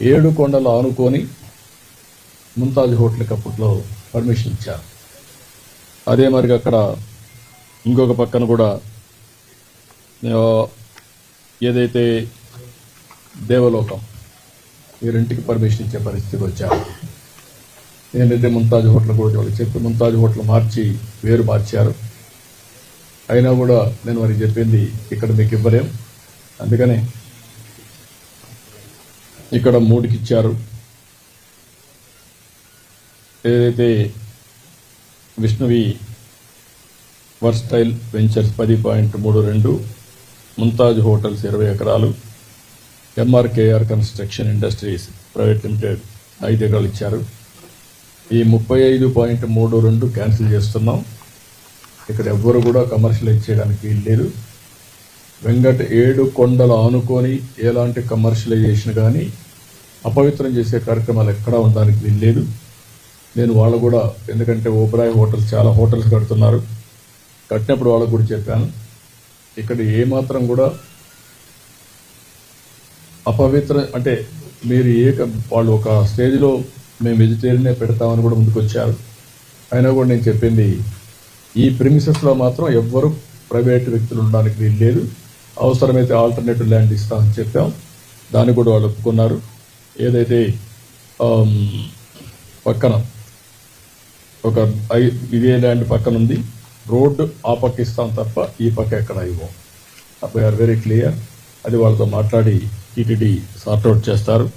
ఏడు కొండలు ఆనుకొని ముంతాజ్ హోటల్కి అప్పట్లో పర్మిషన్ ఇచ్చారు. అదే మరి అక్కడ ఇంకొక పక్కన కూడా ఏదైతే దేవలోకం ఈ రెంటికి పర్మిషన్ ఇచ్చే పరిస్థితికి వచ్చారు. ఏంటంటే ముంతాజ్ హోటల్ కూడా వాళ్ళకి చెప్పి ముంతాజ్ హోటల్ మార్చి వేరు మార్చారు. అయినా కూడా నేను వారికి చెప్పింది ఇక్కడ మీకు ఇవ్వలేం. అందుకనే ఇక్కడ మూడుకి ఇచ్చారు ఏదైతే విష్ణువి వర్స్టైల్ వెంచర్స్ పది పాయింట్ మూడు రెండు ముంతాజ్ హోటల్స్ ఇరవై ఎకరాలు MRKR construction industries private limited ఐదు ఎకరాలు ఇచ్చారు. ఈ ముప్పై ఐదు పాయింట్ మూడు రెండు క్యాన్సిల్ చేస్తున్నాం. ఇక్కడ ఎవ్వరు కూడా కమర్షియలైజ్ చేయడానికి వీలు లేదు. వెంకట ఏడు కొండలు ఆనుకొని ఎలాంటి కమర్షియలైజేషన్ కానీ అపవిత్రం చేసే కార్యక్రమాలు ఎక్కడా ఉండడానికి వీలు లేదు. నేను వాళ్ళు కూడా ఎందుకంటే ఓబరాయ్ హోటల్స్ చాలా హోటల్స్ కడుతున్నారు. కట్టినప్పుడు వాళ్ళకు కూడా చెప్పాను. ఇక్కడ ఏమాత్రం కూడా అపవిత్ర అంటే మీరు ఏ క- వాళ్ళు ఒక స్టేజ్లో మేము వెజిటేరియనే పెడతామని కూడా ముందుకు వచ్చారు అయినా కూడా నేను చెప్పింది ఈ ప్రిమిసెస్లో మాత్రం ఎవ్వరు ప్రైవేట్ వ్యక్తులు ఉండడానికి వీలు లేదు. అవసరమైతే ఆల్టర్నేటివ్ ల్యాండ్ ఇస్తామని చెప్పాం. దాన్ని కూడా వాళ్ళు ఒప్పుకున్నారు. ఏదైతే పక్కన ఒక ఇదే ల్యాండ్ పక్కన ఉంది రోడ్డు ఆ పక్క ఇస్తాం తప్ప ఈ పక్క ఎక్కడ ఇవ్వం. వీఆర్ వెరీ క్లియర్ అది వాళ్ళతో మాట్లాడి టీటీడీ సార్ట్అవుట్ చేస్తారు.